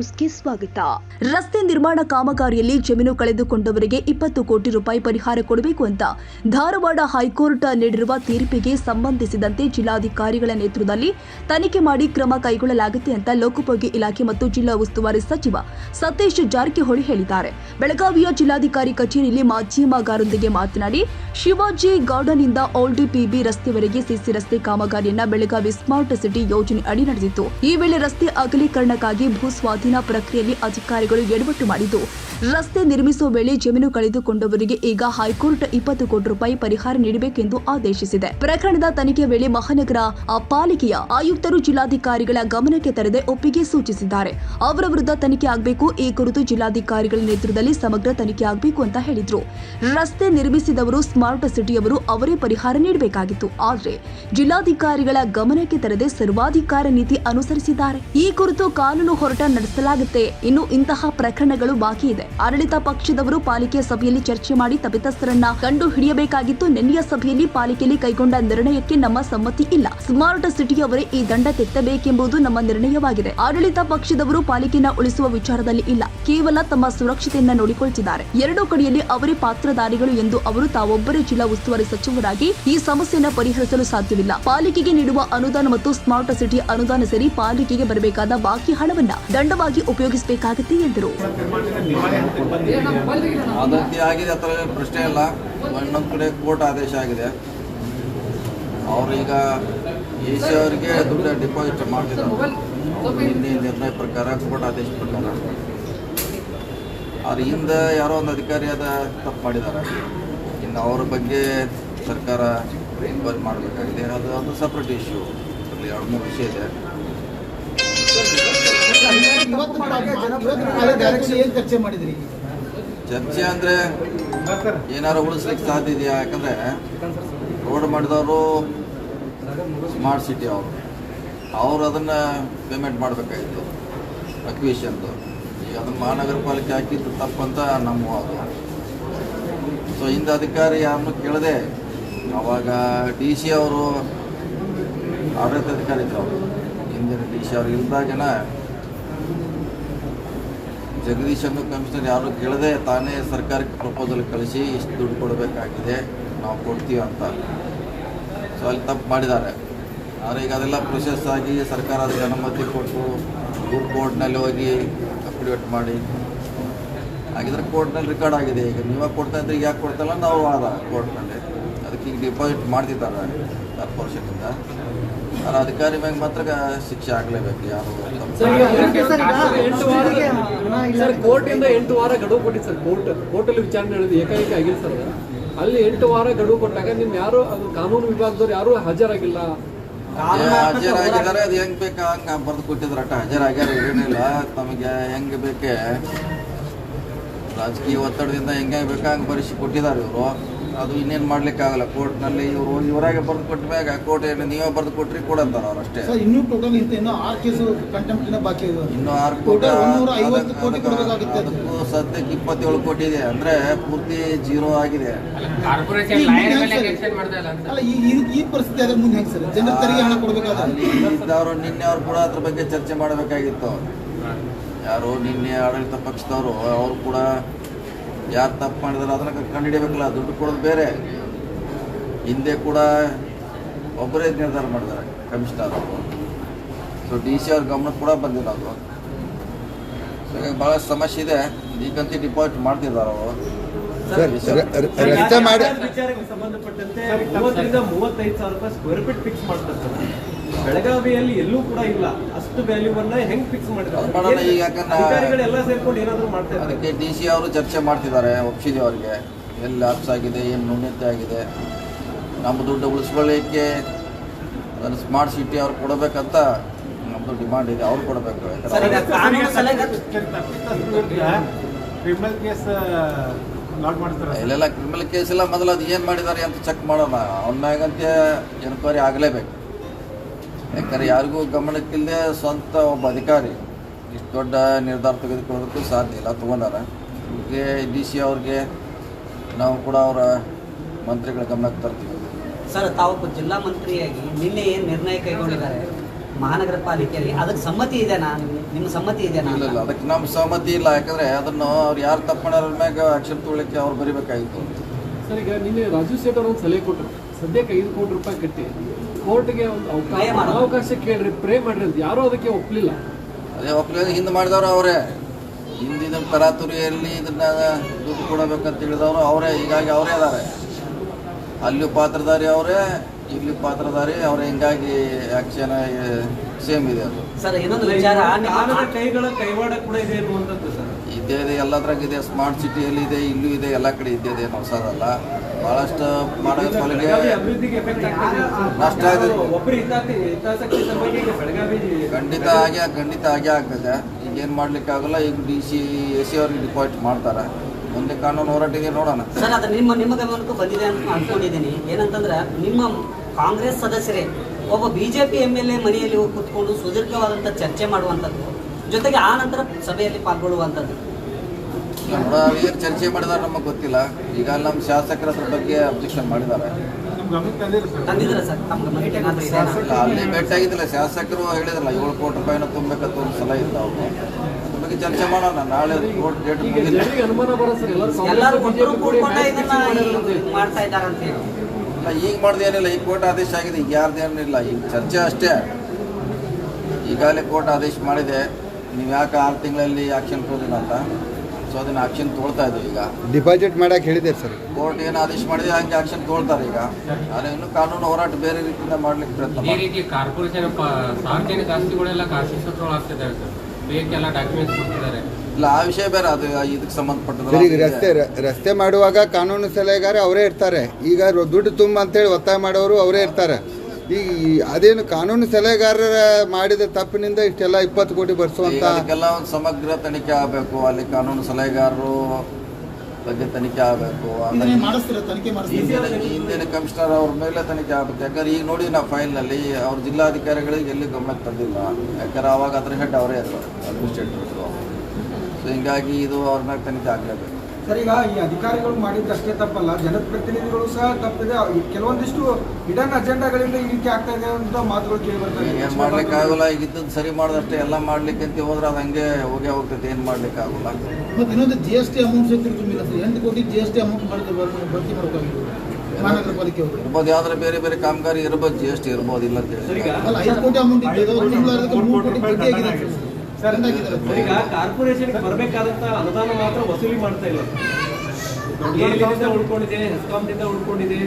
ನ್ಯೂಸ್ಗೆ ಸ್ವಾಗತ. ರಸ್ತೆ ನಿರ್ಮಾಣ ಕಾಮಗಾರಿಯಲ್ಲಿ ಜಮೀನು ಕಳೆದುಕೊಂಡವರಿಗೆ ಇಪ್ಪತ್ತು ಕೋಟಿ ರೂಪಾಯಿ ಪರಿಹಾರ ಕೊಡಬೇಕು ಅಂತ ಧಾರವಾಡ ಹೈಕೋರ್ಟ್ ನೀಡಿರುವ ತೀರ್ಪಿಗೆ ಸಂಬಂಧಿಸಿದಂತೆ ಜಿಲ್ಲಾಧಿಕಾರಿಗಳ ನೇತೃತ್ವದಲ್ಲಿ ತನಿಖೆ ಮಾಡಿ ಕ್ರಮ ಕೈಗೊಳ್ಳಲಾಗುತ್ತೆ ಅಂತ ಲೋಕೋಪಯೋಗಿ ಇಲಾಖೆ ಮತ್ತು ಜಿಲ್ಲಾ ಉಸ್ತುವಾರಿ ಸಚಿವ ಸತೀಶ್ ಜಾರಕಿಹೊಳಿ ಹೇಳಿದ್ದಾರೆ. ಬೆಳಗಾವಿಯ ಜಿಲ್ಲಾಧಿಕಾರಿ ಕಚೇರಿಯಲ್ಲಿ ಮಾಧ್ಯಮಗಾರರೊಂದಿಗೆ ಮಾತನಾಡಿ, ಶಿವಾಜಿ ಗಾರ್ಡನ್ ಇಂದ ಓಲ್ಡ್ ಪಿಬಿ ರಸ್ತೆವರೆಗೆ ಸಿಸಿ ರಸ್ತೆ ಕಾಮಗಾರಿಯನ್ನ ಬೆಳಗಾವಿ ಸ್ಮಾರ್ಟ್ ಸಿಟಿ ಯೋಜನೆ ಅಡಿ ನಡೆದಿತ್ತು. ಈ ವೇಳೆ ರಸ್ತೆ ಅಗಲೀಕರಣಕ್ಕಾಗಿ ಭೂ ಪ್ರಕ್ರಿಯೆಯಲ್ಲಿ ಅಧಿಕಾರಿಗಳು ಎಡವಟ್ಟು ಮಾಡಿದ್ದು, ರಸ್ತೆ ನಿರ್ಮಿಸುವ ವೇಳೆ ಜಮೀನು ಕಳೆದುಕೊಂಡವರಿಗೆ ಈಗ ಹೈಕೋರ್ಟ್ ಇಪ್ಪತ್ತು ಕೋಟಿ ರೂಪಾಯಿ ಪರಿಹಾರ ನೀಡಬೇಕೆಂದು ಆದೇಶಿಸಿದೆ. ಪ್ರಕರಣದ ತನಿಖೆ ವೇಳೆ ಮಹಾನಗರ ಪಾಲಿಕೆಯ ಆಯುಕ್ತರು ಜಿಲ್ಲಾಧಿಕಾರಿಗಳ ಗಮನಕ್ಕೆ ತರದೆ ಒಪ್ಪಿಗೆ ಸೂಚಿಸಿದ್ದಾರೆ. ಅವರ ವಿರುದ್ಧ ತನಿಖೆ ಆಗಬೇಕು, ಈ ಕುರಿತು ಜಿಲ್ಲಾಧಿಕಾರಿಗಳ ನೇತೃತ್ವದಲ್ಲಿ ಸಮಗ್ರ ತನಿಖೆ ಆಗಬೇಕು ಅಂತ ಹೇಳಿದ್ರು. ರಸ್ತೆ ನಿರ್ಮಿಸಿದವರು ಸ್ಮಾರ್ಟ್ ಸಿಟಿಯವರು ಅವರೇ ಪರಿಹಾರ ನೀಡಬೇಕಾಗಿತ್ತು. ಆದರೆ ಜಿಲ್ಲಾಧಿಕಾರಿಗಳ ಗಮನಕ್ಕೆ ತರದೆ ಸರ್ವಾಧಿಕಾರ ನೀತಿ ಅನುಸರಿಸಿದ್ದಾರೆ. ಈ ಕುರಿತು ಕಾನೂನು ಹೋರಾಟ ನಡೆಸಲಾಗುತ್ತೆ ಇನ್ನು ಇಂತಹ ಪ್ರಕರಣಗಳು ಬಾಕಿ ಇದೆ. ಆಡಳಿತ ಪಕ್ಷದವರು ಪಾಲಿಕೆ ಸಭೆಯಲ್ಲಿ ಚರ್ಚೆ ಮಾಡಿ ತಪಿತಸ್ಥರನ್ನ ಕಂಡು ಹಿಡಿಯಬೇಕಾಗಿತ್ತು. ನಿನ್ನೆಯ ಸಭೆಯಲ್ಲಿ ಪಾಲಿಕೆಯಲ್ಲಿ ಕೈಗೊಂಡ ನಿರ್ಣಯಕ್ಕೆ ನಮ್ಮ ಸಮ್ಮತಿ ಇಲ್ಲ. ಸ್ಮಾರ್ಟ್ ಸಿಟಿಯವರೇ ಈ ದಂಡ ತೆತ್ತಬೇಕೆಂಬುದು ನಮ್ಮ ನಿರ್ಣಯವಾಗಿದೆ. ಆಡಳಿತ ಪಕ್ಷದವರು ಪಾಲಿಕೆಯನ್ನ ಉಳಿಸುವ ವಿಚಾರದಲ್ಲಿ ಇಲ್ಲ. ಕೇವಲ ತಮ್ಮ ಸುರಕ್ಷತೆಯನ್ನ ನೋಡಿಕೊಳ್ತಿದ್ದಾರೆ. ಎರಡೂ ಕಡೆಯಲ್ಲಿ ಅವರೇ ಪಾತ್ರಧಾರಿಗಳು ಎಂದು ಅವರು ತಾವೊಬ್ಬರೇ ಜಿಲ್ಲಾ ಉಸ್ತುವಾರಿ ಸಚಿವರಾಗಿ ಈ ಸಮಸ್ಯೆಯನ್ನು ಪರಿಹರಿಸಲು ಸಾಧ್ಯವಿಲ್ಲ. ಪಾಲಿಕೆಗೆ ನೀಡುವ ಅನುದಾನ ಮತ್ತು ಸ್ಮಾರ್ಟ್ ಸಿಟಿ ಅನುದಾನ ಸೇರಿ ಪಾಲಿಕೆಗೆ ಬರಬೇಕಾದ ಬಾಕಿ ಹಣವನ್ನ ದಂಡವಾಗಿ ಉಪಯೋಗಿಸಬೇಕಾಗುತ್ತೆ ಎಂದರು. ಆಗಿದೆ ಅದರ ಪ್ರಶ್ನೆ ಇಲ್ಲ. ಇನ್ನೊಂದು ಕಡೆ ಕೋರ್ಟ್ ಆದೇಶ ಆಗಿದೆ. ಅವ್ರೀಗ ಎ ಸಿ ಅವರಿಗೆ ದುಡ್ಡು ಡಿಪಾಸಿಟ್ ಮಾಡ್ತಿದ್ದಾರೆ. ನಿನ್ನೆ ನಿರ್ಣಯ ಪ್ರಕಾರ ಕೋರ್ಟ್ ಆದೇಶ ಪ್ರಕಾರ. ಅವ್ರ ಹಿಂದೆ ಯಾರೋ ಒಂದು ಅಧಿಕಾರಿ ಅದ ತಪ್ಪು ಮಾಡಿದ್ದಾರೆ. ಇನ್ನು ಅವ್ರ ಬಗ್ಗೆ ಸರ್ಕಾರ ಇನ್ಕ್ವೈರಿ ಮಾಡಬೇಕಾಗಿದೆ. ಅದು ಅದು ಸಪ್ರೇಟ್ ಇಶ್ಯೂ ಅಲ್ಲಿ ಎರಡು ಮೂರು ವಿಷಯ ಇದೆ. ಚರ್ಚೆ ಅಂದ್ರೆ ಏನಾರು ಉಳಿಸ್ಲಿಕ್ಕೆ ಸಾಧ್ಯ ಇದೆಯಾ? ಯಾಕಂದ್ರೆ ರೋಡ್ ಮಾಡಿದವರು ಸ್ಮಾರ್ಟ್ ಸಿಟಿ ಅವರು. ಅವರು ಅದನ್ನ ಪೇಮೆಂಟ್ ಮಾಡಬೇಕಾಗಿತ್ತು ಅಕ್ವಿಷನ್ದು ಈಗ ಅದನ್ನ ಮಹಾನಗರ ಪಾಲಿಕೆ ಹಾಕಿದ್ದು ತಪ್ಪಂತ ನಮ್ಮ ಅದು. ಸೊ ಇಂದ ಅಧಿಕಾರಿ ಯಾರನ್ನು ಕೇಳದೆ, ಅವಾಗ ಡಿ ಸಿ ಅವರು ಆಡಳಿತಾಧಿಕಾರಿ ಇದ್ರು ಅವರು. ಹಿಂದಿನ ಡಿ ಅವ್ರು ಇಲ್ದಾಗನ ಜಗದೀಶ್ ಚಂದ್ರ ಕಮಿಷನರ್ ಯಾರು ಕೇಳದೆ ತಾನೇ ಸರ್ಕಾರಕ್ಕೆ ಪ್ರಪೋಸಲ್ ಕಳಿಸಿ ಇಷ್ಟು ದುಡ್ಡು ಕೊಡಬೇಕಾಗಿದೆ, ನಾವು ಕೊಡ್ತೀವಿ ಅಂತ. ಸೊ ಅಲ್ಲಿ ತಪ್ಪು ಮಾಡಿದ್ದಾರೆ. ಆದರೆ ಈಗ ಅದೆಲ್ಲ ಪ್ರೊಸೆಸ್ ಆಗಿ ಸರ್ಕಾರ ಅದಕ್ಕೆ ಅನುಮತಿ ಕೊಟ್ಟು ಇವ್ರು ಕೋರ್ಟ್ನಲ್ಲಿ ಹೋಗಿ ಅಪ್ರಿವೇಟ್ ಮಾಡಿ. ಹಾಗಿದ್ರೆ ಕೋರ್ಟ್ನಲ್ಲಿ ರೆಕಾರ್ಡ್ ಆಗಿದೆ. ಈಗ ನೀವೇ ಕೊಡ್ತಾ ಇದ್ರೆ ಈಗ ಯಾಕೆ ಕೊಡ್ತಲ್ಲ ನಾವು ಆದ ಕೋರ್ಟ್ನಲ್ಲಿ ಅದಕ್ಕೆ ಈಗ ಡಿಪಾಸಿಟ್ ಮಾಡ್ತಿದ್ದಾರೆ. ಕಾರ್ಪೊರೇಷನಿಂದ ಆದರೆ ಅಧಿಕಾರಿ ಮ್ಯಾಗ ಮಾತ್ರ ಶಿಕ್ಷೆ ಆಗ್ಲೇಬೇಕು ಯಾರು ಕೋರ್ಟಿಂದ ಸರ್ ಕೋರ್ಟ್ ಇಂದ ಎಂಟು ವಾರ ಗಡುವು ಕೊಟ್ಟಿತ್ತು ಸರ್ ಕೋರ್ಟ್ ಕೋರ್ಟ್ ಅಲ್ಲಿ ವಿಚಾರಣೆ ನಡೆದು ಏಕಾಏಕಿ ಆಗಿಲ್ಲ ಸರ್ ಅಲ್ಲಿ ಎಂಟು ವಾರ ಗಡುವು ಕೊಟ್ಟಾಗ ನಿಮ್ ಯಾರು ಅದು ಕಾನೂನು ವಿಭಾಗದವ್ರು ಯಾರು ಹಾಜರಾಗಿಲ್ಲ. ಹಾಜರಾಗಿದ್ದಾರೆ ಅದು ಹೆಂಗ್ ಬೇಕಾ? ಹಂಗ ಬರೆದು ಕೊಟ್ಟಿದ್ರ ಹಾಜರಾಗ್ಯಾರ ಏನಿಲ್ಲ ತಮಗೆ ಹೆಂಗ್ ಬೇಕೆ? ರಾಜಕೀಯ ಒತ್ತಡದಿಂದ ಹೆಂಗೆ ಬೇಕಾ? ಹಂಗೆ ಬರೆಸಿ ಕೊಟ್ಟಿದ್ದಾರೆ ಇವರು. ಅದು ಇನ್ನೇನು ಮಾಡ್ಲಿಕ್ಕಾಗಲ್ಲ ಕೋರ್ಟ್ನಲ್ಲಿ ಇವರು ಇವರಾಗೆ ಬರೆದು ಕೊಟ್ಟ ಮ್ಯಾಗ ಕೋರ್ಟ್ ಏನು ನೀವೇ ಬರೆದು ಕೊಟ್ರಿ ಕೊಡಂತಾರ ಅವ್ರು ಅಷ್ಟೇ. ಸರ್ ಇನ್ನೂ ಟೋಟಲ್ ಇಂತ ಇನ್ನೂ ಆರು ಕೇಸು ಕಂಟೆಂಪ್ಟ್ ಬಾಕಿ ಇದೆ. ಇನ್ನು ಆರು ಕೋಟಿ. ಅದಕ್ಕೂ ಸದ್ಯಕ್ಕೆ ಇಪ್ಪತ್ತೇಳು ಕೋಟಿ ಇದೆ. ಅಂದ್ರೆ ಪೂರ್ತಿ ಜೀರೋ ಆಗಿದೆ. ಅವರು ಲಾಯರ್ ಮೇಲೆ ಎಕ್ಸ್ಟೆಂಡ್ ಮಾಡ್ತಾ ಇಲ್ಲ ಅಂತ. ಅಲ್ಲ ಈ ಈ- ಈ ಪರಿಸ್ಥಿತಿ ಅದ್ರ ಮುಂದೆ ಹೆಂಗ್ ಸರ್? ಜನರ ತೆರಿಗೆ ಹಣ ಕೊಡಬೇಕಾದ್ರೆ. ಅಲ್ಲಿ ಇದ್ದವರು ನಿನ್ನೆ ಅವ್ರು ಕೂಡ ಅದ್ರ ಬಗ್ಗೆ ಚರ್ಚೆ ಮಾಡಬೇಕಾಗಿತ್ತು. ಯಾರು ನಿನ್ನೆ ಆಡಳಿತ ಪಕ್ಷದವರು ಅವರು ಕೂಡ ಯಾರು ತಪ್ಪು ಮಾಡಿದಾರೆ ಅದನ್ನ ಕಂಡುಹಿಡಿಯಬೇಕಲ್ಲ ದುಡ್ಡು ಕೊಡೋದು ಬೇರೆ. ಹಿಂದೆ ಕೂಡ ಒಬ್ಬರೇ ನಿರ್ಧಾರ ಮಾಡಿದ್ದಾರೆ ಕಮಿಷನರ್ ಅವರು ಸೊ ಡಿ ಸಿ ಅವ್ರ ಗಮನಕ್ಕೆ ಕೂಡ ಬಂದಿಲ್ಲ ಅದು. ಸೊ ಹೀಗಾಗಿ ಭಾಳ ಸಮಸ್ಯೆ ಇದೆ. ಈಗಂತೂ ಡಿಪಾಸಿಟ್ ಮಾಡ್ತಿದ್ದಾರೆ ಅವರು. ಮಾಡಿ ವಿಚಾರಕ್ಕೆ ಸಂಬಂಧಪಟ್ಟಂತೆ ಮೂವತ್ತೈದು ಸಾವಿರ ರೂಪಾಯಿ ಸ್ಕ್ವೇರ್ ಫೀಟ್ ಫಿಕ್ಸ್ ಮಾಡ್ತಾರೆ. ಬೆಳಗಾವಿಯಲ್ಲಿ ಎಲ್ಲೂ ಕೂಡ ಇಲ್ಲ. ಅಷ್ಟು ವ್ಯಾಲ್ಯೂವನ್ನ ಹೆಂಗ್ ಫಿಕ್ಸ್ ಮಾಡಿದ್ರೆ ಅಧಿಕಾರಿಗಳೆಲ್ಲ ಸೇರ್ಕೊಂಡು ಏನಾದ್ರು ಅದಕ್ಕೆ ಡಿ ಸಿ ಅವರು ಚರ್ಚೆ ಮಾಡ್ತಿದ್ದಾರೆ ಒಪ್ಸಿದೆ ಅವರಿಗೆ. ಎಲ್ಲಿ ಲ್ಯಾಪ್ಸ್ ಆಗಿದೆ ಏನು ನ್ಯೂನ್ಯತೆ ಆಗಿದೆ. ನಮ್ಮ ದುಡ್ಡು ಉಳಿಸ್ಕೊಳ್ಳಿಕ್ಕೆ ಅದನ್ನು ಸ್ಮಾರ್ಟ್ ಸಿಟಿ ಅವ್ರು ಕೊಡಬೇಕಂತ ನಮ್ಮದು ಡಿಮಾಂಡ್ ಇದೆ ಅವ್ರು ಕೊಡಬೇಕು. ಕ್ರಿಮಿನಲ್ ಕೇಸ್ ಲಾಡ್ ಮಾಡ್ತಾರೆ. ಇಲ್ಲೆಲ್ಲ ಕ್ರಿಮಿನಲ್ ಕೇಸ್ ಎಲ್ಲ ಮೊದಲು ಅದು ಏನು ಮಾಡಿದ್ದಾರೆ ಅಂತ ಚೆಕ್ ಮಾಡೋಣ. ಅವನ ಮ್ಯಾಗಂತೆ ಎನ್ಕ್ವೈರಿ ಆಗಲೇಬೇಕು. ಯಾಕಂದ್ರೆ ಯಾರಿಗೂ ಗಮನಕ್ಕಿಲ್ಲದೆ ಸ್ವಂತ ಒಬ್ಬ ಅಧಿಕಾರಿ ಇಷ್ಟು ದೊಡ್ಡ ನಿರ್ಧಾರ ತೆಗೆದುಕೊಳ್ಳೋದಕ್ಕೂ ಸಾಧ್ಯ ಇಲ್ಲ ತೊಗೊಂಡಾರ. ಹೀಗೆ ಡಿ ಸಿ ಅವ್ರಿಗೆ ನಾವು ಕೂಡ ಅವರ ಮಂತ್ರಿಗಳ ಗಮನಕ್ಕೆ ತರ್ತೀವಿ. ಸರ್ ತಾವು ಜಿಲ್ಲಾ ಮಂತ್ರಿಯಾಗಿ ನಿನ್ನೆ ಏನು ನಿರ್ಣಯ ಕೈಗೊಂಡಿದ್ದಾರೆ? ಮಹಾನಗರ ಪಾಲಿಕೆಯಲ್ಲಿ. ಅದಕ್ಕೆ ಸಮ್ಮತಿ ಇದೆನಾ? ನಿಮ್ಮ ಸಮ್ಮತಿ ಇದೆನಾ ಇಲ್ಲ ಇಲ್ಲ ಅದಕ್ಕೆ ನಮ್ಮ ಸಹಮತಿ ಇಲ್ಲ. ಯಾಕಂದ್ರೆ ಅದನ್ನು ಅವ್ರು ಯಾರು ತಪ್ಪಣ್ಣ ಮ್ಯಾಗ ಆಕ್ಷನ್ ತೊಗೊಳಿಕ್ಕೆ ಅವ್ರು ಬರಿಬೇಕಾಗಿತ್ತು ಸರ್ ಈಗ ನಿನ್ನೆ ರಾಜು ಸೇಠ್ ಅವರು ಒಂದು ಸಲಹೆ ಕೊಟ್ಟರು. ಸದ್ಯಕ್ಕೆ ಐದು ಕೋಟಿ ರೂಪಾಯಿ ಕಟ್ಟಿ. ಕೋರ್ಟ್ಗೆ ಒಂದು ಅವಕಾಶ ಅವಕಾಶ ಕೇಳ್ರಿ ಪ್ರೇ ಮಾಡ್ರಿ ಅಂತ. ಯಾರು ಅದಕ್ಕೆ ಒಪ್ಪಲಿಲ್ಲ ಅದೇ ಒಪ್ಪಲಿಲ್ಲ ಹಿಂದೆ ಮಾಡಿದವರು ಅವರೇ. ಹಿಂದಿನ ತರಾತುರಿಯಲ್ಲಿ ಇದನ್ನ ದುಡ್ಡು ಕೊಡಬೇಕಂತ ಹೇಳಿದವರು ಅವರೇ. ಹೀಗಾಗಿ ಅವರೇ ಅದಾರೆ ಅಲ್ಲಿಯೂ ಪಾತ್ರಧಾರಿ ಅವರೇ ಇಲ್ಲಿ ಪಾತ್ರಧಾರಿ ಅವರೇ. ಹಿಂಗಾಗಿ ಆಕ್ಷನ್ ಸೇಮ್ ಇದೆ ಅದು. ಸರ್ ಇನ್ನೊಂದು ವಿಚಾರ ಕೈಗಳ ಕೈವಾಡ ಕೂಡ ಇದೆ ಅನ್ನುವಂಥದ್ದು ಸರ್. ಇದ್ದೇ ಇದೆ, ಎಲ್ಲದ್ರಾಗ ಇದೆ. ಸ್ಮಾರ್ಟ್ ಸಿಟಿಯಲ್ಲಿ ಇದೆ, ಇಲ್ಲೂ ಇದೆ, ಎಲ್ಲ ಕಡೆ ಇದ್ದೇ ಇದೆ ಏನು ಹೊಸದಲ್ಲ ಎಫೆಕ್ಟ್ ಆಗ್ತದೆ ನಷ್ಟ ಆಗಿದೆ. ಖಂಡಿತ ಆಗೇ ಖಂಡಿತ ಆಗೇ ಆಗ್ತದೆ. ಈಗ ಏನು ಮಾಡ್ಲಿಕ್ಕೆ ಆಗಲ್ಲ, ಈಗ ಡಿ ಸಿ ಎ ಸಿ ಅವ್ರಿಗೆ ಡಿಪಾಯಿಟ್ ಮಾಡ್ತಾರೆ. ಮುಂದೆ ಕಾನೂನು ಹೋರಾಟಿಗೆ ನೋಡೋಣ. ಸರ್, ಅದು ನಿಮ್ಮ ನಿಮ್ಮ ಗಮನಕ್ಕೂ ಬಂದಿದೆ ಅಂತ ಅನ್ಕೊಂಡಿದ್ದೀನಿ. ಏನಂತಂದ್ರೆ, ನಿಮ್ಮ ಕಾಂಗ್ರೆಸ್ ಸದಸ್ಯರೇ, ಒಬ್ಬ ಬಿಜೆಪಿ ಎಂ ಎಲ್ ಎ ಮನೆಯಲ್ಲಿ ಹೋಗಿ ಕುತ್ಕೊಂಡು ಸುದೀರ್ಘವಾದಂಥ ಚರ್ಚೆ ಮಾಡುವಂಥದ್ದು, ಜೊತೆಗೆ ಆ ನಂತರ ಸಭೆಯಲ್ಲಿ ಪಾಲ್ಗೊಳ್ಳುವಂಥದ್ದು. ಏನು ಚರ್ಚೆ ಮಾಡಿದಾರೆ ನಮಗೆ ಗೊತ್ತಿಲ್ಲ. ಈಗ ನಮ್ಮ ಶಾಸಕರ ಅದ್ರ ಬಗ್ಗೆ ಅಬ್ಜೆಕ್ಷನ್ ಮಾಡಿದ್ದಾರೆ ಅಲ್ಲಿ ಭೇಟಿಯಾಗಿದ್ದಿಲ್ಲ ಶಾಸಕರು ಹೇಳಿದ್ರಲ್ಲ ಏಳು ಕೋಟಿ ರೂಪಾಯಿನ ತುಂಬಬೇಕಂತ ಒಂದು ಸಲ ಇತ್ತು ಅವರು. ಅದ್ರ ಬಗ್ಗೆ ಚರ್ಚೆ ಮಾಡೋಣ ನಾಳೆ ಕೋರ್ಟ್ ಡೇಟ್. ಈ ಇಲ್ಲ ಈಗ ಮಾಡ್ದು ಏನಿಲ್ಲ. ಈಗ ಕೋರ್ಟ್ ಆದೇಶ ಆಗಿದೆ ಈಗ ಯಾರ್ದೇನಿಲ್ಲ ಈಗ ಚರ್ಚೆ ಅಷ್ಟೇ. ಈಗಾಗಲೇ ಕೋರ್ಟ್ ಆದೇಶ ಮಾಡಿದೆ. ನೀವು ಯಾಕೆ ಆರು ತಿಂಗಳಲ್ಲಿ ಆಕ್ಷನ್ ಕೊಡೋದಿಲ್ಲ ಅಂತ? ಸೊ ಅದನ್ನ ಆಕ್ಷನ್ ತೊಗೊಳ್ತಾ ಇದ್ದೀವಿ ಈಗ. ಡಿಪಾಸಿಟ್ ಮಾಡಕ್ಕೆ ಹೇಳಿದೆ ಸರ್. ಕೋರ್ಟ್ ಏನು ಆದೇಶ ಮಾಡಿದೆ ಹಂಗೆ ಆಕ್ಷನ್ ತೋಳ್ತಾರೆ ಈಗ. ಆದರೆ ಇನ್ನು ಕಾನೂನು ಹೋರಾಟ ಬೇರೆ ರೀತಿಯಿಂದ ಮಾಡ್ಲಿಕ್ಕೆ ಪ್ರಯತ್ನ ಈ. ರೀತಿ ಕಾರ್ಪೊರೇಷನ್ ಸಾರ್ವಜನಿಕ ಆಸ್ತಿಗಳೆಲ್ಲ ಆಗ್ತಿದ್ದಾರೆ ಸರ್. ಬೇಕೆಲ್ಲ ಡಾಕ್ಯುಮೆಂಟ್ಸ್ ಕೊಡ್ತಿದ್ದಾರೆ. ಇಲ್ಲ ಆ ವಿಷಯ ಬೇರೆ ಅದು ಇದಕ್ಕೆ ಸಂಬಂಧಪಟ್ಟ ಈಗ ರಸ್ತೆ ರಸ್ತೆ ಮಾಡುವಾಗ ಕಾನೂನು ಸಲಹೆಗಾರ ಅವರೇ ಇರ್ತಾರೆ. ಈಗ ದುಡ್ಡು ತುಂಬ ಅಂತೇಳಿ ಒತ್ತಾಯ ಮಾಡೋರು ಅವರೇ ಇರ್ತಾರೆ. ಈ ಅದೇನು ಕಾನೂನು ಸಲಹೆಗಾರರ ಮಾಡಿದ ತಪ್ಪಿನಿಂದ ಇಷ್ಟೆಲ್ಲ ಇಪ್ಪತ್ತು ಕೋಟಿ ಬರ್ಸುವಂತ ಅದಕ್ಕೆಲ್ಲ ಒಂದು ಸಮಗ್ರ ತನಿಖೆ ಆಗಬೇಕು. ಅಲ್ಲಿ ಕಾನೂನು ಸಲಹೆಗಾರರು ಬಗ್ಗೆ ತನಿಖೆ ಆಗಬೇಕು. ಹಿಂದಿನ ಕಮಿಷನರ್ ಅವ್ರ ಮೇಲೆ ತನಿಖೆ ಆಗುತ್ತೆ ಯಾಕಂದ್ರೆ ಈಗ ನೋಡಿ ನಾವು ಫೈಲ್ನಲ್ಲಿ ಅವ್ರ ಜಿಲ್ಲಾಧಿಕಾರಿಗಳಿಗೆ ಎಲ್ಲಿ ಗಮನಕ್ಕೆ ತಂದಿಲ್ಲ. ಯಾಕಂದ್ರೆ ಅವಾಗ ಅದ್ರ ಹೆಡ್ ಅವರೇ ಇದ್ರು ಅಡ್ಮಿನಿಸ್ಟ್ರೇಟರ್ ಸೊ ಹಿಂಗಾಗಿ ಇದು ಅವ್ರ ಮೇಲೆ ತನಿಖೆ ಆಗಲೇಬೇಕು. ಸರ್ ಈಗ ಈ ಅಧಿಕಾರಿಗಳು ಮಾಡಿದ್ದಷ್ಟೇ ತಪ್ಪಲ್ಲ. ಜನಪ್ರತಿನಿಧಿಗಳು ಸಹ ತಪ್ಪಿದೆ. ಕೆಲವೊಂದಿಷ್ಟು ಹಿಡನ್ ಅಜೆಂಡಾಗಳಿಂದ ಈ ರೀತಿ ಆಗ್ತಾ ಇದೆ ಅಂತ ಮಾತುಗಳು ಕೇಳಿ ಬರ್ತಾ ಮಾಡ್ಲಿಕ್ಕಾಗಲ್ಲ ಏನು ಮಾಡ್ಲಿಕ್ಕೆ ಆಗೋಲ್ಲ ಈಗ ಇದ್ದದ್ದು ಸರಿ ಮಾಡಿದಷ್ಟೇ ಎಲ್ಲ ಮಾಡ್ಲಿಕ್ಕೆ ಅಂತ ಹೋದ್ರೆ ಅದು ಹಂಗೆ ಹೋಗಿ ಹೋಗ್ತೈತೆ ಏನು ಮಾಡ್ಲಿಕ್ಕೆ ಆಗಲ್ಲ ಮತ್ತೆ ಇನ್ನೊಂದು ಜಿ ಎಸ್ ಟಿ ಅಮೌಂಟ್ ಸಹಿತ ತುಂಬಿಲ್ಲ ಸರ್ ಎಂಟು ಕೋಟಿ ಜಿ ಎಸ್ ಟಿ ಅಮೌಂಟ್ ಮಾಡಿದ್ರೆ ಭರ್ತಿ ಮಾಡಬೇಕಾಗಿತ್ತು ಮಹಾನಗರ ಪಾಲಿಕೆ ಅವರು. ಇರ್ಬೋದು. ಯಾವ್ದಾರ ಬೇರೆ ಬೇರೆ ಕಾಮಗಾರಿ ಇರ್ಬೋದು. ಜಿ ಎಸ್ ಟಿ ಇರ್ಬೋದು ಇಲ್ಲ ಅಂತ ಹೇಳಿ. ಐದು ಕೋಟಿ ಅಮೌಂಟ್ ಮೂರು ಕೋಟಿ ಬಡ್ಡಿ ಆಗಿದೆ ಈಗ ಕಾರ್ಪೊರೇಷನ್ ಬರಬೇಕಾದಂತ ಅನುದಾನ ಮಾತ್ರ ವಸೂಲಿ ಮಾಡ್ತಾ ಇಲ್ಲ. ಉಳ್ಕೊಂಡಿದೆ ಹೆಸ್ಕಾಂದಿಂದ ಉಳ್ಕೊಂಡಿದೆ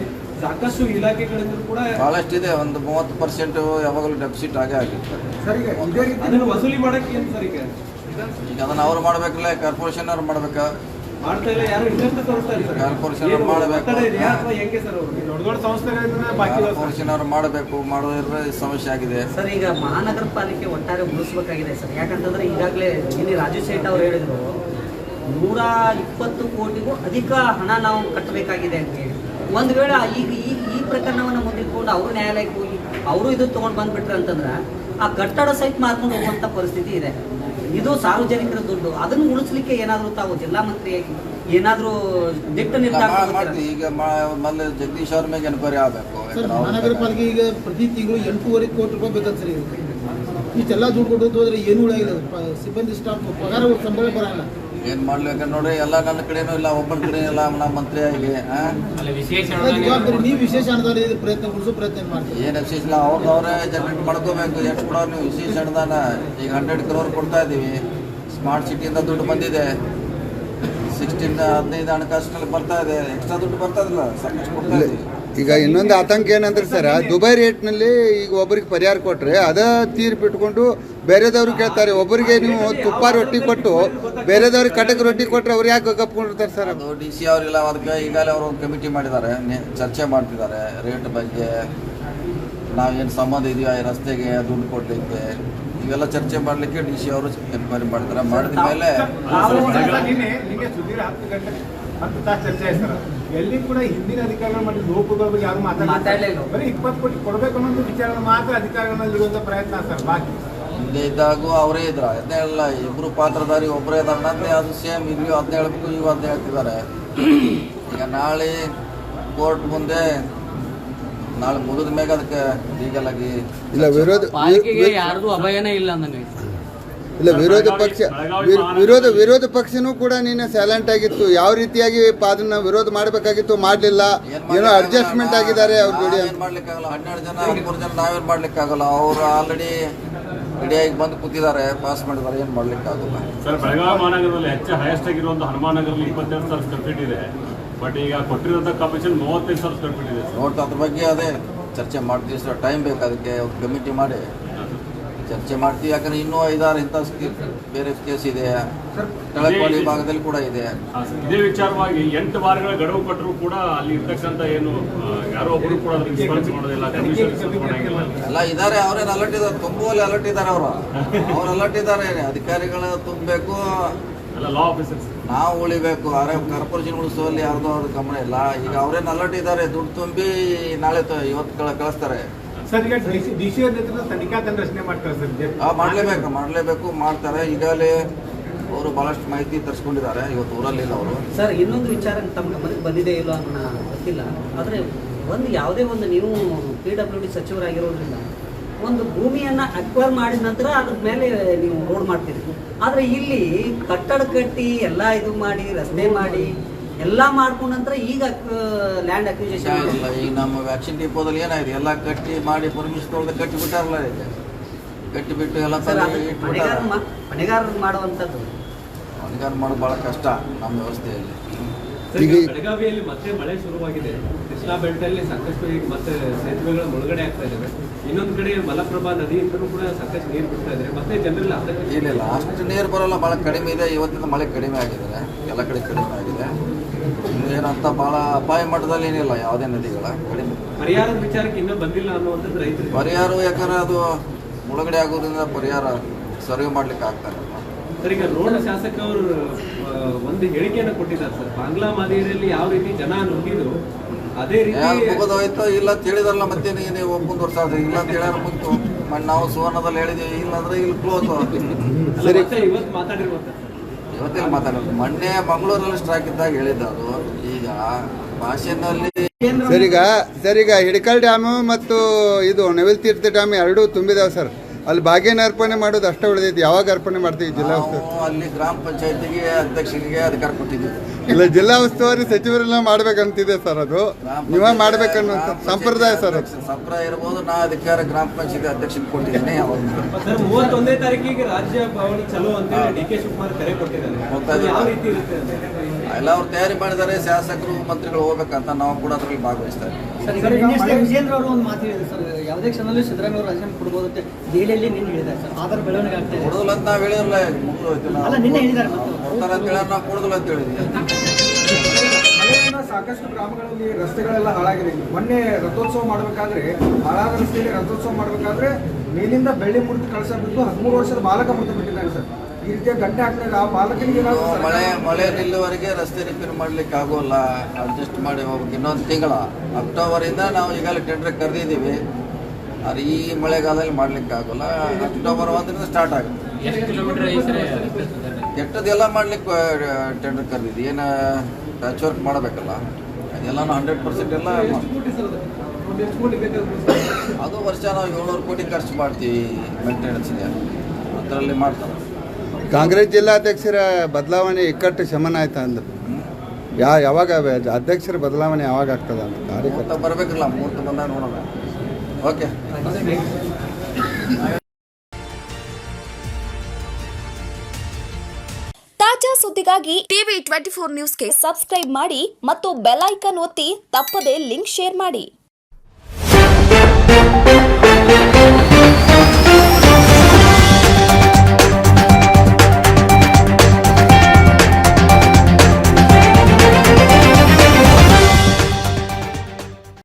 ಸಾಕಷ್ಟು ಇಲಾಖೆಗಳಿಂದ ಕೂಡ ಭಾಳಷ್ಟಿದೆ ಒಂದು ಮೂವತ್ತು ಪರ್ಸೆಂಟ್ ಯಾವಾಗಲೂ ಡೆಪಿಸಿಟ್ ಆಗೇ ಅದನ್ನು ವಸೂಲಿ ಮಾಡಕ್ಕೆ ಏನ್ ಸರ್ ಈಗ? ಈಗ ಅದನ್ನ ಅವ್ರು ಮಾಡ್ಬೇಕಲ್ಲ ಕಾರ್ಪೊರೇಷನ್ ಅವ್ರು ಮಾಡ್ಬೇಕಾ? ಕಾರ್ಪೊರೇಷನ್ ಮಾಡ್ಬೇಕು. ಒತ್ತಡ ಇದೆಯಾ ಅಥವಾ ಸರ್ ಅವರು? ದೊಡ್ಡ ದೊಡ್ಡ ಸಂಸ್ಥೆಗಳಿಂದ ಕಾರ್ಪೊರೇಷನ್ ಅವ್ರು ಮಾಡಬೇಕು ಮಾಡೋದ್ರ ಸಮಸ್ಯೆ ಆಗಿದೆ. ಸರ್ ಈಗ ಮಹಾನಗರ ಪಾಲಿಕೆ ಒಟ್ಟಾರೆ ಉಳಿಸ್ಬೇಕಾಗಿದೆ ಸರ್. ಯಾಕಂತಂದ್ರೆ ಈಗಾಗಲೇ ಇಲ್ಲಿ ರಾಜು ಶೇಟ್ ಅವರು ಹೇಳಿದ್ರು ನೂರ ಇಪ್ಪತ್ತು ಕೋಟಿಗೂ ಅಧಿಕ ಹಣ ನಾವು ಕಟ್ಟಬೇಕಾಗಿದೆ ಅಂತ ಹೇಳಿ. ಒಂದು ವೇಳೆ ಈಗ ಈ ಈ ಪ್ರಕರಣವನ್ನು ಮುಂದಿಟ್ಕೊಂಡು ಅವರು ನ್ಯಾಯಾಲಯಕ್ಕೆ ಹೋಗಿ ಅವರು ಇದು ತೊಗೊಂಡು ಬಂದ್ಬಿಟ್ರೆ ಅಂತಂದ್ರೆ ಆ ಕಟ್ಟಡ ಸಹಿತ ಮಾರ್ಕೊಂಡು ಹೋಗುವಂಥ ಪರಿಸ್ಥಿತಿ ಇದೆ. ಇದು ಸಾರ್ವಜನಿಕರ ದುಡ್ಡು. ಅದನ್ನು ಉಳಿಸ್ಲಿಕ್ಕೆ ಏನಾದರೂ ತಾವು ಜಿಲ್ಲಾ ಮಂತ್ರಿಯಾಗಿ ಏನಾದರೂ ದಿಟ್ಟ ನಿರ್ಧಾರ? ಈಗ ಮೊದಲು ಜಗದೀಶ್ ಅವ್ರ ಮೇಲೆ ಎನ್ಕ್ವೈರಿ ಆಗಬೇಕು. ಸರ್ ಮಹಾನಗರ ಪಾಲಿಕೆ ಈಗ ಪ್ರತಿ ತಿಂಗಳು ಎಂಟೂವರೆ ಕೋಟಿ ರೂಪಾಯಿ ಬೇಕಂತ ಸರಿ ಈಗ. ಇಷ್ಟೆಲ್ಲ ದುಡ್ಡು ಕೊಟ್ಟು ಹೋದ್ರೆ ಏನು ಉಳಿಯಾಗಿಲ್ಲ. ಸಿಬ್ಬಂದಿ ಸ್ಟಾಫ್ ಪಗಾರ ಸಂಬಳ ಬರಲ್ಲ. ಏನ್ ಮಾಡ್ಲಿಕ್ಕೆ ನೋಡ್ರಿ ಎಲ್ಲ ನನ್ನ ಕಡೆನೂ ಇಲ್ಲ ಒಬ್ಬನ ಕಡೆ ಇಲ್ಲ ನಮ್ಮ ಮಂತ್ರಿ ಆಗಿ ಅಲ್ಲಿ ವಿಶೇಷ ಅದ್ರ ನೀವು ವಿಶೇಷ ಅನುದಾನ ಇದು ಪ್ರಯತ್ನ ಉಳಿಸೋ ಪ್ರಯತ್ನ ಮಾಡ್ತೀವಿ ಏನ್ ವಿಶೇಷ ಇಲ್ಲ ಅವ್ರದ್ದು ಅವರೇ ಜನರೇಟ್ ಮಾಡ್ಕೋಬೇಕು ಎಷ್ಟು ಕೂಡ ನೀವು ವಿಶೇಷ ಅನುದಾನ. ಈಗ ಹಂಡ್ರೆಡ್ ಕ್ರೋರ್ ಕೊಡ್ತಾ ಇದ್ದೀವಿ. ಸ್ಮಾರ್ಟ್ ಸಿಟಿಯಿಂದ ದುಡ್ಡು ಬಂದಿದೆ. ಸಿಕ್ಸ್ಟೀನ್ ಹದಿನೈದು ಹಣಕಾಸಿನಲ್ಲಿ ಬರ್ತಾ ಇದೆ. ಎಕ್ಸ್ಟ್ರಾ ದುಡ್ಡು ಬರ್ತಾ ಇಲ್ಲ ಸಾಕಷ್ಟು ಕೊಡ್ತಾ ಇದ್ದೀವಿ. ಈಗ ಇನ್ನೊಂದು ಆತಂಕ ಏನಂದ್ರೆ ಸರ್ ದುಬೈ ರೇಟ್ನಲ್ಲಿ ಈಗ ಒಬ್ಬರಿಗೆ ಪರಿಹಾರ ಕೊಟ್ಟರೆ ಅದ ತೀರ್ಪು ಇಟ್ಕೊಂಡು ಬೇರೆದವ್ರು ಕೇಳ್ತಾರೆ ಒಬ್ಬರಿಗೆ ನೀವು ತುಪ್ಪ ರೊಟ್ಟಿ ಕೊಟ್ಟು ಬೇರೆದವ್ರಿಗೆ ಕಟಕ್ ರೊಟ್ಟಿ ಕೊಟ್ಟರೆ ಅವ್ರು ಯಾಕೆ ಕಪ್ಕೊಂಡಿರ್ತಾರೆ ಸರ್? ಅದು ಡಿ ಸಿ ಅವ್ರಿಗೆಲ್ಲ ಅದಕ್ಕೆ ಈಗಾಗಲೇ ಅವರು ಒಂದು ಕಮಿಟಿ ಮಾಡಿದ್ದಾರೆ ನೆ- ಚರ್ಚೆ ಮಾಡ್ತಿದ್ದಾರೆ ರೇಟ್ ಬಗ್ಗೆ ನಾವೇನು ಸಂಬಂಧ ಇದೆಯೋ ಈ ರಸ್ತೆಗೆ ದುಡ್ಡು ಕೊಡಲಿಕ್ಕೆ ಇವೆಲ್ಲ ಚರ್ಚೆ ಮಾಡಲಿಕ್ಕೆ ಡಿ ಸಿ ಅವರು ಎನ್ಕ್ವೈರಿ ಮಾಡ್ತಾರೆ ಮಾಡಿದ ಮೇಲೆ ಎಲ್ಲಿ ಕೂಡ ಹಿಂದಿನ ಅಧಿಕಾರಿಗಳು ಮಾಡಿದ ಲೋಪಗಳ ಬಗ್ಗೆ ಯಾರು ಮಾತಾಡ್ಲೇ ಮಾತಾಡಲಿಲ್ಲ. ಇಲ್ಲ. ಬರೀ ಇಪ್ಪತ್ತು ಕೋಟಿ ಕೊಡಬೇಕು ಅನ್ನೋ ವಿಚಾರ ಮಾತ್ರ ಅಧಿಕಾರಿಗಳಲ್ಲಿರುವಂತ ಪ್ರಯತ್ನ ಸರ್ ಬಾಕಿ. ಹಿಂದೆ ಇದ್ದಾಗೂ ಅವರೇ ಇದ್ರ. ಅದೇ ಹೇಳಲ್ಲ ಇಬ್ರು ಪಾತ್ರಧಾರಿ ಒಬ್ಬರೇ ಇದಾರೆ. ಅದು ಸೇಮ್ ಇಲ್ಲಿಯೂ ಅಂತ ಹೇಳ್ಬೇಕು ಇವು ಅಂತ ಹೇಳ್ತಿದ್ದಾರೆ. ಈಗ ನಾಳೆ ಕೋರ್ಟ್ ಮುಂದೆ ನಾಳೆ ಮುಗಿದ ಅದಕ್ಕೆ ಲೀಗಲ್ ಆಗಿ ಇಲ್ಲ ವಿರೋಧ ಯಾರ್ದು ಅಭಯನೇ ಇಲ್ಲ ಅಂದಂಗೆ. ಇಲ್ಲ ವಿರೋಧ ಪಕ್ಷ ವಿರೋಧ ವಿರೋಧ ಪಕ್ಷನೂ ಕೂಡ ನೀನು ಸೈಲೆಂಟ್ ಆಗಿತ್ತು. ಯಾವ ರೀತಿಯಾಗಿ ಅದನ್ನ ವಿರೋಧ ಮಾಡಬೇಕಾಗಿತ್ತು ಮಾಡಲಿಲ್ಲ. ಏನೋ ಅಡ್ಜಸ್ಟ್ಮೆಂಟ್ ಆಗಿದ್ದಾರೆ ಅವ್ರ ಜೋಡಿ ಏನು ಮಾಡ್ಲಿಕ್ಕಾಗಲ್ಲ? ಹನ್ನೆರಡು ಜನ ಹದಿಮೂರು ಜನ ನಾವೇನು ಮಾಡ್ಲಿಕ್ಕಾಗಲ್ಲ? ಅವರು ಆಲ್ರೆಡಿ ರೆಡಿಯಾಗಿ ಬಂದು ಕೂತಿದ್ದಾರೆ ಪಾಸ್ ಮಾಡಿದ್ದಾರೆ ಏನು ಮಾಡ್ಲಿಕ್ಕಾಗಲ್ಲ? ಸರ್ ಬೆಳಗಾವಿ ಮಹಾನಗರದಲ್ಲಿ ಹೆಚ್ಚು ಹೈಯೆಸ್ಟ್ ಆಗಿರುವಂತಹ ಹನುಮಾನ್ ನಗರಲ್ಲಿ ಇಪ್ಪತ್ತೆರಡು ಸಾವಿರ ಸ್ಕ್ವೇರ್ ಫೀಟ್ ಇದೆ. ಬಟ್ ಈಗ ಕೊಟ್ಟಿರುವಂತಹ ಕಮಿಷನ್ ಮೂವತ್ತೈದು ಸಾವಿರ ಸ್ಕ್ವೇರ್ ಫೀಟ್ ಇದೆ ನೋಡ್ತಾ ಅದ್ರ ಬಗ್ಗೆ ಅದೇ ಚರ್ಚೆ ಮಾಡ್ತೀವಿ ಸರ್. ಟೈಮ್ ಬೇಕು ಅದಕ್ಕೆ ಒಂದು ಕಮಿಟಿ ಮಾಡಿ. ಚರ್ಚೆ ಮಾಡ್ತೀವಿ. ಯಾಕಂದ್ರೆ ಇನ್ನೂ ಐದಾರು ಇಂಥ ಬೇರೆ ಕೇಸ್ ಇದೆ. ತಳಕೋಳಿ ಭಾಗದಲ್ಲಿ ಕೂಡ ಇದೆ. ಇದೇ ವಿಚಾರವಾಗಿ ಎಂಟು ವಾರಗಳ ಗಡುವು ಕೊಟ್ಟರು ಕೂಡ ಅಲ್ಲಿ ಇರ್ತಕ್ಕಂಥ ಏನು ಯಾರೋ ಒಬ್ಬರು ಕೂಡ ಮಾಡೋದಿಲ್ಲ ಎಲ್ಲ ಇದ್ದಾರೆ ಅವರೇನು ಅಲರ್ಟ್ ಇದ್ದಾರೆ ತುಂಬುವಲ್ಲಿ ಅಲರ್ಟ್ ಇದ್ದಾರೆ ಅವರು. ಅವ್ರು ಅಲರ್ಟ್ ಇದ್ದಾರೆ. ಅಧಿಕಾರಿಗಳ ತುಂಬಬೇಕು. ಲಾ ಆಫೀಸರ್ಸ್ ನಾವು ಉಳಿಬೇಕು. ಅರೆ ಕಾರ್ಪೊರೇಷನ್ ಉಳಿಸುವಲ್ಲಿ ಯಾರ್ದೋ ಅವ್ರ ಗಮನ ಇಲ್ಲ. ಈಗ ಅವ್ರೇನು ಅಲರ್ಟ್ ಇದ್ದಾರೆ? ದುಡ್ಡು ತುಂಬಿ ನಾಳೆ ಇವತ್ತು ಕಳ- ಕಳಿಸ್ತಾರೆ. ಸರ್ ಈಗ ಡಿ ಸಿ ನೇತೃತ್ವದ ತನಿಖಾ ತಂಡ ರಚನೆ ಮಾಡ್ತಾರೆ ಸರ್ ಮಾಡಲೇಬೇಕು ಮಾಡ್ಲೇಬೇಕು ಮಾಡ್ತಾರೆ. ಈಗಾಗಲೇ ಅವರು ಬಹಳಷ್ಟು ಮಾಹಿತಿ ತರಿಸ್ಕೊಂಡಿದ್ದಾರೆ. ಇವತ್ತು ಊರಲ್ಲಿಲ್ಲ ಅವರು. ಸರ್ ಇನ್ನೊಂದು ವಿಚಾರ ತಮ್ಮ ಗಮನಕ್ಕೆ ಬಂದಿದೆ ಇಲ್ಲ ಅನ್ನೋ ಗೊತ್ತಿಲ್ಲ. ಆದರೆ ಒಂದು ಯಾವುದೇ ಒಂದು ನೀವು ಪಿ ಡಬ್ಲ್ಯೂ ಡಿ ಸಚಿವರಾಗಿರೋದ್ರಿಂದ ಒಂದು ಭೂಮಿಯನ್ನು ಅಕ್ವೈರ್ ಮಾಡಿದ ನಂತರ ಅದ್ರ ಮೇಲೆ ನೀವು ರೋಡ್ ಮಾಡ್ತೀರಿ. ಆದರೆ ಇಲ್ಲಿ ಕಟ್ಟಡ ಕಟ್ಟಿ ಎಲ್ಲ ಇದು ಮಾಡಿ ರಸ್ತೆ ಮಾಡಿ ಎಲ್ಲ ಮಾಡ್ಕೊಂಡ ನಂತರ ಈಗ ಲ್ಯಾಂಡ್ ಅಕ್ವಿಜೇಷನ್ ಇಲ್ಲ ಈಗ ನಮ್ಮ ವ್ಯಾಕ್ಸಿನ್ ಡಿಪೋದಲ್ಲಿ ಏನಾಗಿದೆ ಎಲ್ಲ ಕಟ್ಟಿ ಮಾಡಿ ಪರ್ಮಿಷನ್ ತೊಗೊಳ್ದೆ ಕಟ್ಟಿ ಬಿಟ್ಟಾರಲ್ಲ ಈಗ ಕಟ್ಟಿ ಬಿಟ್ಟು ಎಲ್ಲ ಹೊಣೆಗಾರ ಹೊಣೆಗಾರರು ಮಾಡುವಂಥದ್ದು ಅಧಿಕಾರ ಮಾಡೋದು ಭಾಳ ಕಷ್ಟ ನಮ್ಮ ವ್ಯವಸ್ಥೆಯಲ್ಲಿ. ಬೆಳಗಾವಿಯಲ್ಲಿ ಮತ್ತೆ ಮಳೆ ಶುರುವಾಗಿದೆ. ಕೃಷ್ಣಾ ಬೆಲ್ಟಲ್ಲಿ ಸಾಕಷ್ಟು ಈಗ ಮತ್ತೆ ಸೇತುವೆಗಳ ಮುಳುಗಡೆ ಆಗ್ತಾ ಇದ್ದಾವೆ ಇನ್ನೊಂದು ಕಡೆ ಮಲಪ್ರಭಾ ನದಿ ಇದ್ದರೂ ಕೂಡ ಸಾಕಷ್ಟು ನೀರು ಬಿಡ್ತಾ ಇದ್ದಾರೆ ಮತ್ತೆ ಜನರಲ್ಲಿ ಇಲ್ಲ ಏನಿಲ್ಲ ಅಷ್ಟು ನೀರು ಬರೋಲ್ಲ ಭಾಳ ಕಡಿಮೆ ಇದೆ. ಇವತ್ತಿನ ಮಳೆ ಕಡಿಮೆ ಆಗಿದೆ. ಎಲ್ಲ ಕಡೆ ಕಡಿಮೆ ಆಗಿದೆ. ಏನಂತ ಭಾಳ ಅಪಾಯ ಮಟ್ಟದಲ್ಲಿ ಏನಿಲ್ಲ ಯಾವುದೇ ನದಿಗಳ ಕಡಿಮೆ ಪರಿಹಾರದ ವಿಚಾರಕ್ಕೆ ಇನ್ನೂ ಬಂದಿಲ್ಲ ಅನ್ನುವಂಥದ್ದು ರೈತರು ಪರಿಹಾರ ಯಾಕಂದ್ರೆ ಅದು ಮುಳುಗಡೆ ಆಗೋದ್ರಿಂದ ಪರಿಹಾರ ಸರ್ವೆ ಮಾಡ್ಲಿಕ್ಕೆ ಆಗ್ತಾರೆ ಸರ್ ಈಗ ರೋಣ ಶಾಸಕ ಅವರು ಒಂದು ಹೇಳಿಕೆಯನ್ನು ಕೊಟ್ಟಿದ್ದಾರೆ ಸರ್. ಬಾಂಗ್ಲಾ ಮಾದರಿಯಲ್ಲಿ ಯಾವ ರೀತಿ ಜನ ನುಗ್ಗಿದ್ರು ಅದೇ ರೀತಿ ಮುಗಿದೋಯ್ತು ಇಲ್ಲ ಅಂತ ಹೇಳಿದಾರಲ್ಲ ಮತ್ತೆ ನೀವು ಮುಂದುವರ್ಸಾದ್ರೆ ಇಲ್ಲ ಅಂತ ಹೇಳ್ಯಾರ ಮುಗಿತು. ಮಣ್ಣು ನಾವು ಸುವರ್ಣದಲ್ಲಿ ಹೇಳಿದೀವಿ ಇಲ್ಲ ಅಂದ್ರೆ ಇಲ್ಲಿ ಕ್ಲೋಸ್ ಇವತ್ತು ಮಾತಾಡಿರುವಂತ ಇವತ್ತಿಗೆ ಮಾತಾಡೋದು. ಮೊನ್ನೆ ಮಂಗಳೂರಲ್ಲಿ ಸ್ಟ್ರೈಕ್ ಇದ್ದಾಗ ಹೇಳಿದ್ದು ಅದು ಈಗ ಭಾಷೆನಲ್ಲಿ ಸರಿಗ ಸರಿಗ ಹಿಡಕಲ್ ಡ್ಯಾಮು ಮತ್ತು ಇದು ನವಿಲ್ ತೀರ್ಥ ಡ್ಯಾಮ್ ಎರಡೂ ತುಂಬಿದಾವೆ ಸರ್. ಅಲ್ಲಿ ಭಾಗ್ಯನ ಅರ್ಪಣೆ ಮಾಡೋದು ಅಷ್ಟೇ ಉಳಿದೈತಿ ಯಾವಾಗ ಅರ್ಪಣೆ ಮಾಡ್ತೀವಿ? ಜಿಲ್ಲಾ ನಾವು ಉಸ್ತುವಾರಿ. ಅಲ್ಲಿ ಗ್ರಾಮ ಪಂಚಾಯತಿಗೆ ಅಧ್ಯಕ್ಷರಿಗೆ ಅಧಿಕಾರ ಕೊಟ್ಟಿದ್ದೀವಿ ಇಲ್ಲ ಜಿಲ್ಲಾ ಉಸ್ತುವಾರಿ ಸಚಿವರೆಲ್ಲ ಮಾಡ್ಬೇಕಂತಿದೆ ಸರ್ ಅದು. ನೀವೇ ಮಾಡ್ಬೇಕನ್ನೋ ಸಂಪ್ರದಾಯ ಸರ್ ಅದು. ಸಂಪ್ರದಾಯ ಇರ್ಬೋದು ನಾ ಅಧಿಕಾರ ಗ್ರಾಮ ಪಂಚಾಯತಿ ಅಧ್ಯಕ್ಷರಿಗೆ ಕೊಟ್ಟಿದ್ದೇನೆ ಅವಾಗ ಸರ್ ಮೂವತ್ತೊಂದನೇ ತಾರೀಕಿಗೆ ರಾಜ್ಯ ಭವನ ಚಲೋ ಅಂತ ಡಿ ಕೆ ಶಿವಕುಮಾರ್ ಕರೆ ಕೊಟ್ಟಿದ್ದಾರೆ. ಹೋಗ್ತಾ ಯಾವ ರೀತಿ ಇರುತ್ತೆ ಅಂತ ಎಲ್ಲ ಅವ್ರು ತಯಾರಿ ಮಾಡಿದ್ದಾರೆ ಶಾಸಕರು ಮಂತ್ರಿಗಳು ಹೋಗ್ಬೇಕಂತ ನಾವು ಕೂಡ ಅದರಲ್ಲಿ ಭಾಗವಹಿಸ್ತಾ ಇದ್ದೀವಿ. ವಿಜೇಂದ್ರ ಅವರು ಒಂದು ಮಾತು ಹೇಳಿದೆ ಸರ್. ಯಾವುದೇ ಕ್ಷಣದಲ್ಲಿ ಸಿದ್ದರಾಮಯ್ಯ ಅವರು ರಾಜೀನಾಮೆ ಕೊಡ್ಬೋದು ಅಂತ ದೆಹಲಿಯಲ್ಲಿ ನಿನ್ನೆ ಹೇಳಿದ್ದಾರೆ ಸರ್. ಆಧಾರ ಬೆಳವಣಿಗೆ ಆಗ್ತಾ ಇದೆ. ಕೊಡೋದಿಲ್ಲ ಅಂತ ನಾವು ಹೇಳಿರಲ್ಲ ಮುಗಿದೋಯ್ತು ನಾವು. ಅಲ್ಲ, ನಿನ್ನೆ ಹೇಳಿದ್ದಾರೆ. ಕೊಡ್ತಾರೆ ಅಂತ ಹೇಳಿ ನಾವು ಕೊಡೋದಿಲ್ಲ ಅಂತ ಹೇಳಿದ್ವಿ. ಸಾಕಷ್ಟು ಗ್ರಾಮಗಳಲ್ಲಿ ರಸ್ತೆಗಳೆಲ್ಲ ಹಾಳಾಗಿದೆ. ಮೊನ್ನೆ ರಥೋತ್ಸವ ಮಾಡಬೇಕಾದ್ರೆ ಹಾಳಾದ ರಸ್ತೆಯಲ್ಲಿ ರಥೋತ್ಸವ ಮಾಡಬೇಕಾದ್ರೆ ಮೇಲಿಂದ ಬೆಳ್ಳಿ ಮೂರ್ತಿ ಕಳಸ ಬಿದ್ದು ಹದಿಮೂರು ವರ್ಷದ ಬಾಲಕ ಮೂರ್ತಿ ಬಿಟ್ಟಿದ್ದಾರೆ ಸರ್. ಈ ರೀತಿಯ ಆ ಬಾಲಕನಿಗೆ ಮಳೆ ಮಳೆ ನಿಲ್ಲುವರೆಗೆ ರಸ್ತೆ ರಿಪೇರಿ ಮಾಡ್ಲಿಕ್ಕೆ ಆಗೋಲ್ಲ. ಅಡ್ಜಸ್ಟ್ ಮಾಡಿ ಹೋಗ್ಬೇಕು. ಇನ್ನೊಂದು ತಿಂಗಳ. ಅಕ್ಟೋಬರಿಂದ ನಾವು ಈಗಾಗಲೇ ಟೆಂಡರ್ ಕರೆದಿದ್ದೀವಿ. ಆದ್ರೆ ಈ ಮಳೆಗಾಲದಲ್ಲಿ ಮಾಡ್ಲಿಕ್ಕೆ ಆಗೋಲ್ಲ. ಅಕ್ಟೋಬರ್ ಒಂದರಿಂದ ಸ್ಟಾರ್ಟ್ ಆಗುತ್ತೆ. ಎಷ್ಟು ಕಿಲೋಮೀಟರ್ ಐತೆ ಸರ್ ಕೆಟ್ಟದೆಲ್ಲ ಮಾಡ್ಲಿಕ್ಕೆ ಟೆಂಡರ್ ಕರೆದಿದ್ದೀವಿ. ಏನು ಟಚ್ ವರ್ಕ್ ಮಾಡಬೇಕಲ್ಲ. ಅದೆಲ್ಲ ಹಂಡ್ರೆಡ್ ಪರ್ಸೆಂಟ್ ಎಲ್ಲ ಒಂದು ಕೋಟಿ ಬೇಕಾದ್ರೆ ಅದು ವರ್ಷ ನಾವು ಏಳ್ನೂರು ಕೋಟಿ ಖರ್ಚು ಮಾಡ್ತೀವಿ ಮೇಂಟೆನೆನ್ಸ್ಗೆ ಅದರಲ್ಲಿ ಮಾಡ್ತಾರೆ. ಕಾಂಗ್ರೆಸ್ ಜಿಲ್ಲಾಧ್ಯಕ್ಷರ ಬದಲಾವಣೆ ಇಕ್ಕಟ್ಟು ಶಮನ ಆಯ್ತಾ ಅಂದ್ರು. ಯಾ ಯಾವಾಗ ಅವೆ- ಅಧ್ಯಕ್ಷರ ಬದಲಾವಣೆ ಯಾವಾಗ ಆಗ್ತದ ಅಂತ ಕಾರ್ಯಕರ್ತ ಬರಬೇಕಲ್ಲ ಮುಹೂರ್ತ ಬಂದಾಗ ನೋಡೋಣ. ಓಕೆ. ತಾಜಾ ಸುದ್ದಿಗಾಗಿ ಟಿವಿ ಟ್ವೆಂಟಿ ಫೋರ್ ನ್ಯೂಸ್ಗೆ ಸಬ್ಸ್ಕ್ರೈಬ್ ಮಾಡಿ ಮತ್ತು ಬೆಲ್ ಐಕನ್ ಒತ್ತಿ ತಪ್ಪದೇ ಲಿಂಕ್ ಶೇರ್ ಮಾಡಿ.